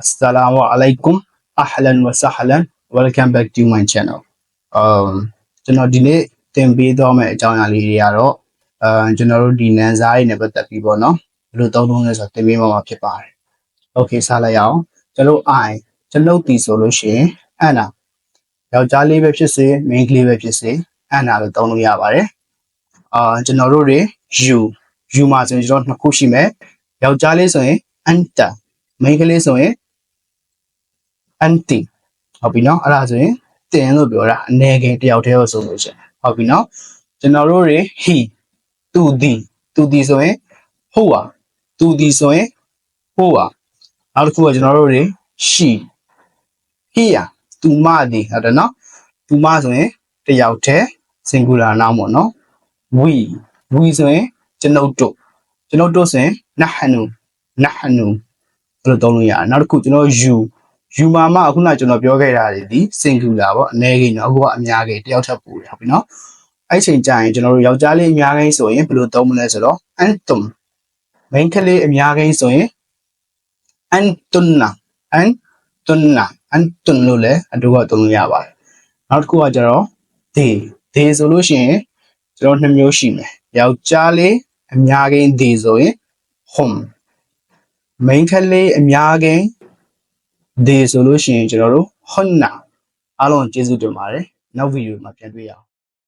Assalamu alaikum ahlan wa sahlan welcome back to my channel um ကျွန်တော်ဒီနေ့သင်ပေးသွားမယ့်အကြောင်းအရာလေးတွေကတော့အဲကျွန်တော်တို့ဒီနန်းစားတွေနဲ့ပတ်သက်ပြီးပေါ့နော်ဘယ်လိုသုံးလုံးလဲဆိုတော့သင်ပေးမှာမှာဖြစ်ပါတယ် okay စလိုက်ရအောင်ကျွန်တော် i ကျွန်ုပ်တီဆိုလို့ရှိရင်အန်နာယောက်ျားလေးပဲဖြစ်စေမိန်းကလေးပဲဖြစ်စေအန်နာလို့သုံးလို့ရပါတယ်အာကျွန်တော်တို့တွေ you you မှာဆိုရင်ကျွန်တော်နှစ်ခုရှိမယ်ယောက်ျားလေးဆိုရင် anta မိန်းကလေးဆိုရင် anti ဟုတ်ပြီနော်အဲ့ဒါဆိုရင်တင်လို့ပြောတာအနေခင်တယောက်တည်းလို့ဆိုလို့ရှိရင်ဟုတ်ပြီနော်ကျွန်တော်တို့တွေ he သူဒီသူဒီဆိုရင်ဟိုပါသူဒီဆိုရင်ဟိုပါနောက်တစ်ခုကကျွန်တော်တို့တွေ she he ရသူမဒီဟုတ်တယ်နော်သူမဆိုရင်တယောက်တည်း singular noun ပေါ့နော် we we ဆိုရင်ကျွန်ုပ်တို့ကျွန်ုပ်တို့ဆိုရင် nahnu nahnu ဘယ်လိုသုံးလို့ရလဲနောက်တစ်ခုကျွန်တော် you you မှာမှအခုနကကျွန်တော်ပြောခဲ့တာတွေဒီ singular ပေါ့အနေကြီးနော်အခုကအများကြီးတယောက်ထပ်ပူတယ်ဟုတ်ပြီနော်အဲ့ချိန်ကျရင်ကျွန်တော်တို့ယောက်ျားလေးအများကြီးဆိုရင်ဘယ်လိုသုံးမလဲဆိုတော့ antum မိန်းကလေးအများကြီးဆိုရင် antunna antunna antun လို့လည်းအတူကသုံးလို့ရပါတယ်နောက်တစ်ခုကကျတော့ they they ဆိုလို့ရှိရင်ကျွန်တော်နှစ်မျိုးရှိမယ်ယောက်ျားလေးအများကြီး they ဆိုရင် hum မိန်းကလေးအများကြီး they ဆိုလို့ရှိရင်ကျွန်တော်တို့ honna အားလုံးကျေးဇူးတင်ပါတယ်နောက်ဗီဒီယိုမှာပြန်တွေ့ရအောင်